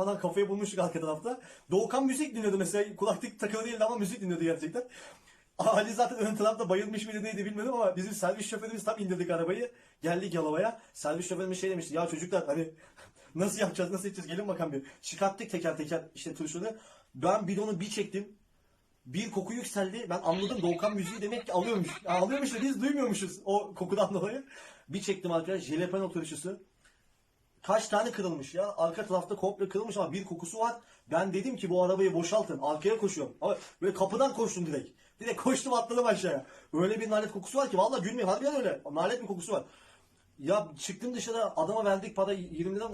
yapmadan kafayı bulmuştuk arka tarafta. Doğukan müzik dinliyordu mesela. Kulaklık takılı değildi ama müzik dinliyordu gerçekten. Ali zaten ön tarafta bayılmış mıydı neydi bilmiyorum ama bizim servis şoförümüz tam indirdik arabayı. Geldik Yalova'ya. Servis şoförümüz şey demişti. Ya çocuklar hani nasıl yapacağız nasıl edeceğiz gelin bakalım bir. Çıkarttık teker teker işte turşunu. Ben bidonu bir çektim. Bir koku yükseldi. Ben anladım Doğukan müziği demek ki alıyormuş. Alıyormuş da biz duymuyormuşuz o kokudan dolayı. Bir çektim arkadaş. Jalapeno turşusu. Kaç tane kırılmış ya. Arka tarafta komple kırılmış ama bir kokusu var. Ben dedim ki bu arabayı boşaltın. Arkaya koşuyorum. Ama böyle kapıdan koştum direkt. Direkt koştum atladım aşağıya. Öyle bir nalet kokusu var ki. Vallahi gülmeyin. Harbiden öyle. Nalet bir kokusu var. Ya çıktım dışarı adama verdik para 20 lira?